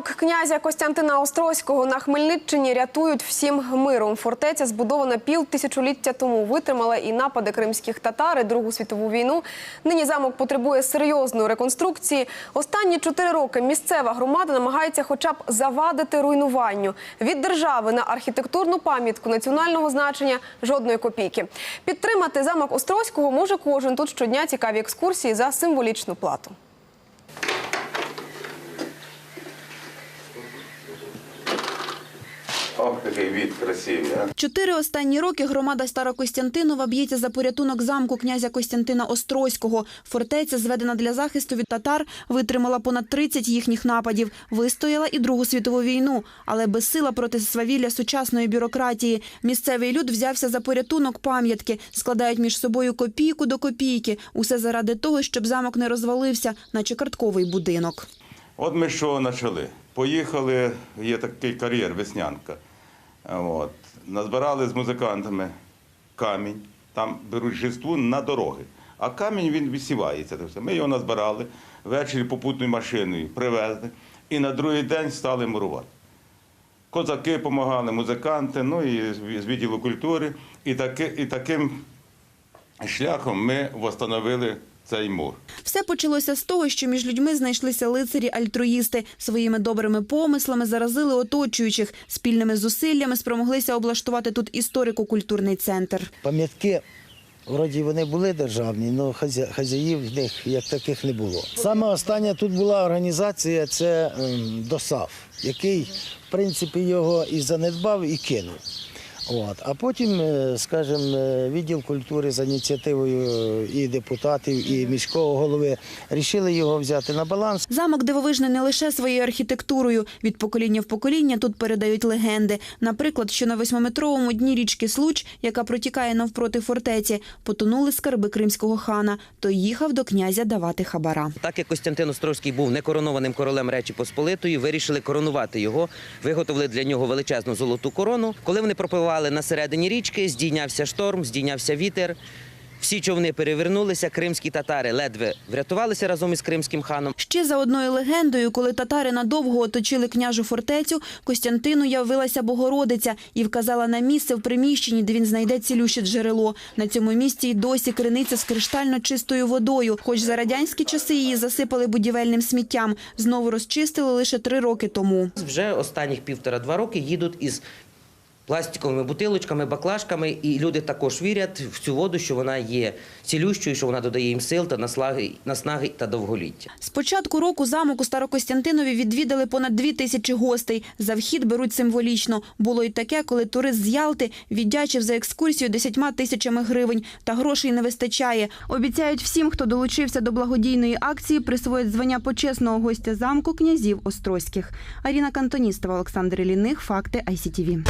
Замок князя Костянтина Острозького на Хмельниччині рятують всім миром. Фортеця, збудована пів тисячоліття тому, витримала і напади кримських татар, і Другу світову війну. Нині замок потребує серйозної реконструкції. Останні чотири роки місцева громада намагається хоча б завадити руйнуванню. Від держави на архітектурну пам'ятку національного значення жодної копійки. Підтримати замок Острозького може кожен. Тут щодня цікаві екскурсії за символічну плату. Ох, який від красивий, а. Чотири останні роки громада Старокостянтинова б'ється за порятунок замку князя Костянтина Острозького. Фортеця, зведена для захисту від татар, витримала понад 30 їхніх нападів, вистояла і Другу світову війну, але безсила проти свавілля сучасної бюрократії. Місцевий люд взявся за порятунок пам'ятки, складають між собою копійку до копійки. Усе заради того, щоб замок не розвалився, наче картковий будинок. От ми що почали? Поїхали, є такий кар'єр, веснянка. От. Назбирали з музикантами камінь, там беруть жиству на дороги. А камінь він висівається. Ми його назбирали, ввечері попутною машиною привезли і на другий день стали мурувати. Козаки допомагали, музиканти, ну і з відділу культури. І, таки, і таким шляхом ми встановили цей мур. Все почалося з того, що між людьми знайшлися лицарі-альтруїсти. Своїми добрими помислами заразили оточуючих. Спільними зусиллями спромоглися облаштувати тут історико-культурний центр. Пам'ятки, вроді вони були державні, але хазяїв в них як таких не було. Саме остання тут була організація це ем, ДОСАВ, який, в принципі, його і занедбав, і кинув. От. А потім, е, скажімо, е, відділ культури за ініціативою е, і депутатів, і міського голови рішили його взяти на баланс. Замок дивовижний не лише своєю архітектурою. Від покоління в покоління тут передають легенди. Наприклад, що на восьмиметровому дні річки Случ, яка протікає навпроти фортеці, потонули скарби кримського хана. Той їхав до князя давати хабара. Так як Костянтин Острозький був некоронованим королем Речі Посполитої, вирішили коронувати його, виготовили для нього величезну золоту корону. Коли вони пропливали на середині річки, здійнявся шторм, здійнявся вітер. Всі човни перевернулися, кримські татари ледве врятувалися разом із кримським ханом. Ще за одною легендою, коли татари надовго оточили княжу фортецю, Костянтину явилася Богородиця і вказала на місце в приміщенні, де він знайде цілюще джерело. На цьому місці й досі криниця з криштально чистою водою. Хоч за радянські часи її засипали будівельним сміттям, знову розчистили лише три роки тому. Вже останніх півтора-два роки їдуть із пластиковими бутилочками, баклажками, і люди також вірять в цю воду, що вона є цілющою, що вона додає їм сил та наслаги, наснаги та довголіття. З початку року замок у Старокостянтинові відвідали понад дві тисячі гостей. За вхід беруть символічно. Було й таке, коли турист з Ялти віддячив за екскурсію десятьма тисячами гривень. Та грошей не вистачає. Обіцяють всім, хто долучився до благодійної акції, присвоїть звання почесного гостя замку князів Острозьких. Аріна Кантоністова, Олександр Іліних. Факти ICTV.